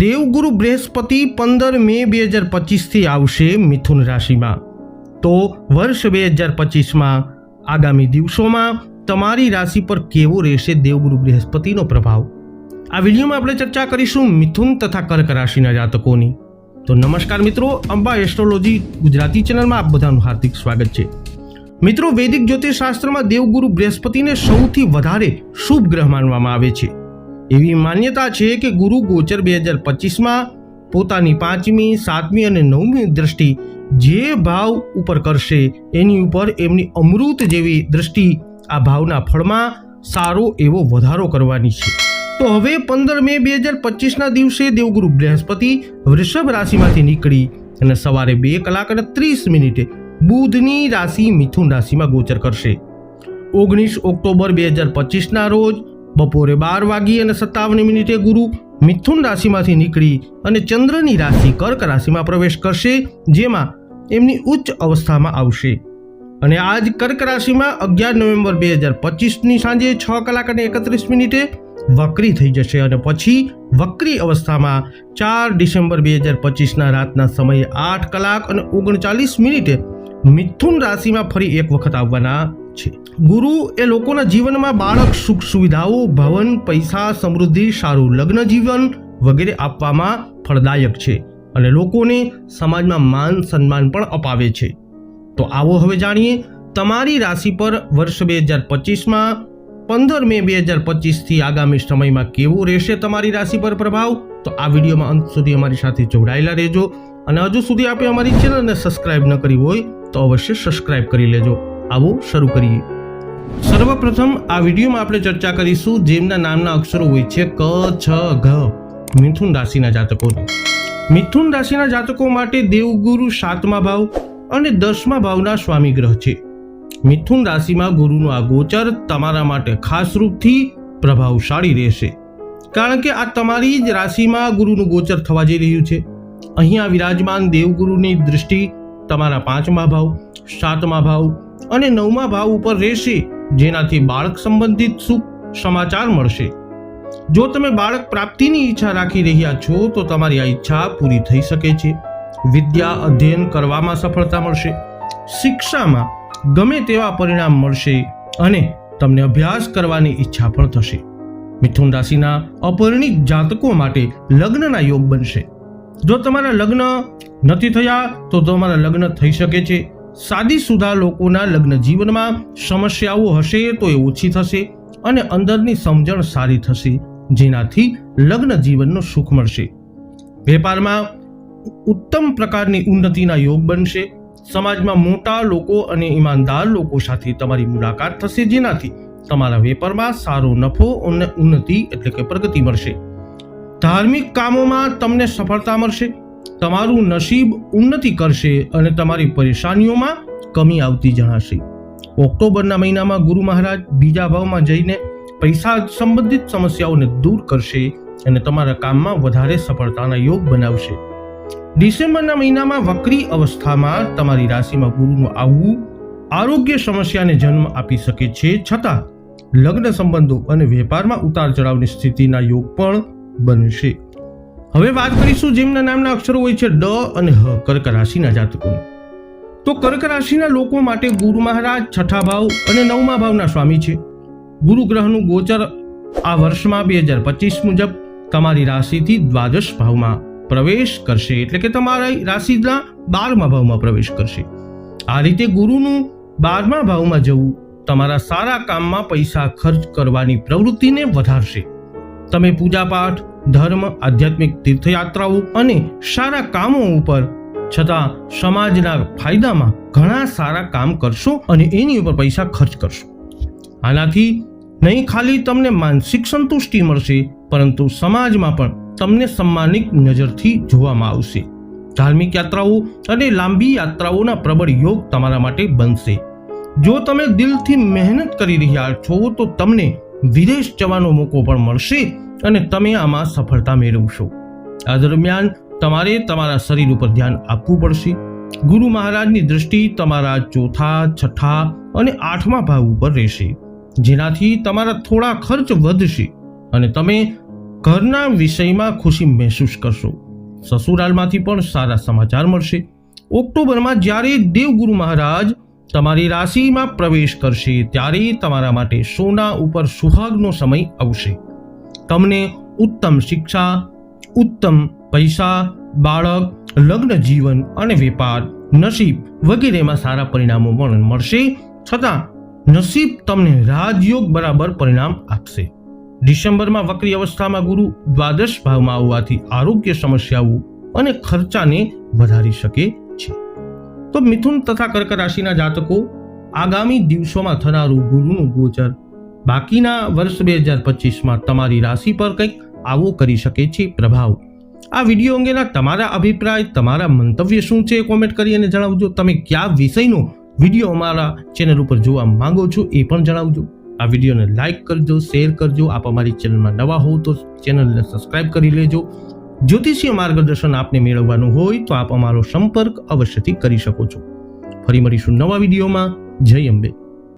દેવગુરુ બૃહસ્પતિ પંદર મે બે હજાર પચીસથી આવશે મિથુન રાશિમાં. તો વર્ષ બે હજાર પચીસમાં આગામી દિવસોમાં તમારી રાશિ પર કેવો રહેશે દેવગુરુ બૃહસ્પતિનો પ્રભાવ? આ વિડીયોમાં આપણે ચર્ચા કરીશું મિથુન તથા કર્ક રાશિના જાતકોની. તો નમસ્કાર મિત્રો, અંબા એસ્ટ્રોલોજી ગુજરાતી ચેનલમાં આપ બધાનું હાર્દિક સ્વાગત છે. મિત્રો, વૈદિક જ્યોતિષશાસ્ત્રમાં દેવગુરુ બૃહસ્પતિને સૌથી વધારે શુભ ગ્રહ માનવામાં આવે છે. એવી માન્યતા છે કે ગુરુ ગોચર બે હજાર પચીસમાં પોતાની પાંચમી, સાતમી અને નવમી દ્રષ્ટિ જે ભાવ ઉપર કરશે, એની ઉપર એમની અમૃત જેવી દ્રષ્ટિ આ ભાવના ફળમાં સારો એવો વધારો કરવાની છે. તો હવે પંદર મે બે હજાર પચીસના દિવસે દેવગુરુ બૃહસ્પતિ વૃષભ રાશિમાંથી નીકળી અને સવારે બે કલાક અને ત્રીસ મિનિટે બુધની રાશિ મિથુન રાશિમાં ગોચર કરશે. ઓગણીસ ઓક્ટોબર બે હજાર પચીસના રોજ બપોરે બાર વાગી અને સત્તાવન મિનિટે ગુરુ મિથુન રાશિમાંથી નીકળી અને ચંદ્રની રાશિ કર્ક રાશિમાં પ્રવેશ કરશે, જેમાં એમની ઉચ્ચ અવસ્થામાં આવશે. અને આજ કર્ક રાશિમાં અગિયાર નવેમ્બર બે હજાર પચીસની સાંજે છ કલાક અને એકત્રીસ મિનિટે વક્રી થઈ જશે અને પછી વક્રી અવસ્થામાં ચાર ડિસેમ્બર બે હજાર પચીસના રાતના સમયે આઠ કલાક અને ઓગણચાલીસ મિનિટે મિથુન રાશિમાં ફરી એક વખત આવવાના છે. ગુરુ એ લોકોના જીવનમાં બાળક સુખ સુવિધાઓ, ભવન, પૈસા, સમૃદ્ધિ, સારું લગ્ન જીવન વગેરે આપવામાં ફળદાયક છે અને લોકોને સમાજમાં માન સન્માન પણ અપાવે છે. તો આવો હવે જાણીએ તમારી રાશિ પર વર્ષ બે હજાર પચીસમાં પંદર મે બે હજાર પચીસથી આગામી સમયમાં કેવો રહેશે તમારી રાશિ પર પ્રભાવ? તો આ વિડીયોમાં અંત સુધી અમારી સાથે જોડાયેલા રહેજો અને હજુ સુધી આપે અમારી ચેનલને સબસ્ક્રાઇબ ન કરી હોય તો અવશ્ય સબસ્ક્રાઇબ કરી લેજો. આવો શરૂ કરીએ. સર્વપ્રથમ આ વિડીયોમાં આપણે ચર્ચા કરીશું જેમના નામના અક્ષરો હોય છે ક, છ, ઘ, મિથુન રાશિના જાતકોની. મિથુન રાશિના જાતકો માટે દેવગુરુ સાતમા ભાવ અને દસમા ભાવના સ્વામી ગ્રહ છે. મિથુન રાશિમાં ગુરુનું આ ગોચર તમારા માટે ખાસ રૂપથી પ્રભાવશાળી રહેશે. કારણ કે આ તમારી જ રાશિમાં ગુરુનું ગોચર થવા જઈ રહ્યું છે. અહીંયા વિરાજમાન દેવગુરુની દૃષ્ટિ તમારા પાંચમા ભાવ, સાતમા ભાવ અને નવમા ભાવ ઉપર રહેશે, જેનાથી બાળક સંબંધિત સુખ સમાચાર મળશે. જો તમે બાળક પ્રાપ્તિની ઈચ્છા રાખી રહ્યા છો, તો તમારી આ ઈચ્છા પૂરી થઈ શકે છે. વિદ્યા અધ્યયન કરવામાં સફળતા મળશે. શિક્ષામાં ગમે તેવા પરિણામ મળશે અને તમને અભ્યાસ કરવાની ઈચ્છા પણ થશે. મિથુન રાશિના અપરિણિત જાતકો માટે લગ્નના યોગ બનશે. જો તમારા લગ્ન નથી થયા, તો તમારા લગ્ન થઈ શકે છે. શાદીશુદા લોકોના લગ્ન જીવનમાં સમસ્યાઓ હશે તો એ ઓછી થશે અને અંદરની સમજણ સારી થશે, જેનાથી લગ્ન જીવનનો સુખ મળશે. વેપારમાં ઉત્તમ પ્રકારની ઉન્નતિના યોગ બનશે. સમાજમાં મોટા લોકો અને ઈમાનદાર લોકો સાથે તમારી મુલાકાત થશે, જેનાથી તમારા વેપારમાં સારો નફો અને ઉન્નતિ એટલે કે પ્રગતિ મળશે. ધાર્મિક કામોમાં તમને સફળતા મળશે. તમારું નસીબ ઉન્નતિ કરશે અને તમારી પરેશાનીઓમાં કમી આવતી જણાશે. ઓક્ટોબરના મહિનામાં ગુરુ મહારાજ બીજા ભાવમાં જઈને પૈસા સંબંધિત સમસ્યાઓને દૂર કરશે અને તમારા કામમાં વધારે સફળતાના યોગ બનાવશે. ડિસેમ્બરના મહિનામાં વક્રી અવસ્થામાં તમારી રાશિમાં ગુરુનું આવવું આરોગ્ય સમસ્યાને જન્મ આપી શકે છે. છતાં, લગ્ન સંબંધો અને વેપારમાં ઉતાર ચઢાવની સ્થિતિના યોગ પણ બનશે. હવે વાત કરીશું જેમના નામના અક્ષરો હોય છે ડ અને હ, કર્ક રાશિના જાતકોની. તો કર્ક રાશિના લોકો માટે ગુરુ મહારાજ, છઠ્ઠા ભાવ અને નવમા ભાવના સ્વામી છે. ગુરુ ગ્રહનું ગોચર આ વર્ષમાં બે હજાર પચીસ મુજબ તમારી રાશિથી દ્વાદશ ભાવમાં પ્રવેશ કરશે. એટલે કે તમારી રાશિના બારમા ભાવમાં પ્રવેશ કરશે. આ રીતે ગુરુનું બારમા ભાવમાં જવું તમારા સારા કામમાં પૈસા ખર્ચ કરવાની પ્રવૃત્તિને વધારશે. તમે પૂજાપાઠ ધર્મ, આધ્યાત્મિક તીર્થયાત્રાઓ અને સારા કામો ઉપર. છતાં સમાજના ફાયદામાં ઘણા સારા કામ કરશો અને એની ઉપર પૈસા ખર્ચ કરશો. આનાથી નહીં ખાલી તમને માનસિક સંતુષ્ટિ મળશે, પરંતુ સમાજમાં પણ તમને સન્માનિક નજરથી જોવામાં આવશે. ધાર્મિક યાત્રાઓ અને લાંબી યાત્રાઓના પ્રબળ યોગ તમારા માટે બનશે. જો તમે દિલથી મહેનત કરી રહ્યા છો, તો તમને વિદેશ જવાનો મોકો પણ મળશે અને તમે આમાં સફળતા મેળવશો. આ દરમિયાન તમારે તમારા શરીર ઉપર ધ્યાન આપવું પડશે. ગુરુ મહારાજની દૃષ્ટિ તમારા ચોથા, છઠ્ઠા અને આઠમા ભાવ ઉપર રહેશે. જેનાથી તમારા થોડા ખર્ચ વધશે અને તમે ઘરના વિષયમાં ખુશી મહેસૂસ કરશો. સસુરાલમાંથી પણ સારા સમાચાર મળશે. ઓક્ટોબરમાં જ્યારે દેવગુરુ મહારાજ તમારી રાશિમાં પ્રવેશ કરશે ત્યારે તમારા માટે સોના ઉપર સુહાગનો સમય આવશે. તમને ઉત્તમ શિક્ષા, ઉત્તમ પૈસા, બાળક, લગ્ન જીવન અને વેપાર, નસીબ વગેરેમાં સારા પરિણામો પણ મળશે. છતાં, નસીબ તમને રાજયોગ બરાબર પરિણામ આપશે. ડિસેમ્બરમાં વક્રી અવસ્થામાં ગુરુ દ્વાદશ ભાવમાં આવવાથી આરોગ્ય સમસ્યાઓ અને ખર્ચાને વધારી શકે છે. તો મિથુન તથા કર્ક રાશિના જાતકો આગામી દિવસોમાં થનારું ગુરુનું ગોચર. બાકીના વર્ષ બે હજાર પચીસમાં તમારી રાશિ પર કંઈક આવો કરી શકે છે પ્રભાવ. આ વીડિયો અંગેના તમારા અભિપ્રાય, તમારા મંતવ્ય શું છે કોમેન્ટ કરી અને જણાવજો. તમે કયા વિષયનો વીડિયો અમારા ચેનલ ઉપર જોવા માંગો છો એ પણ જણાવજો. આ વિડીયોને લાઇક કરજો, શેર કરજો. આપ અમારી ચેનલમાં નવા હો તો ચેનલને સબસ્ક્રાઇબ કરી લેજો. જ્યોતિષીય માર્ગદર્શન આપને મેળવવાનું હોય તો આપ અમારો સંપર્ક અવશ્યથી કરી શકો છો. ફરી મળીશું નવા વિડીયોમાં. જય અંબે.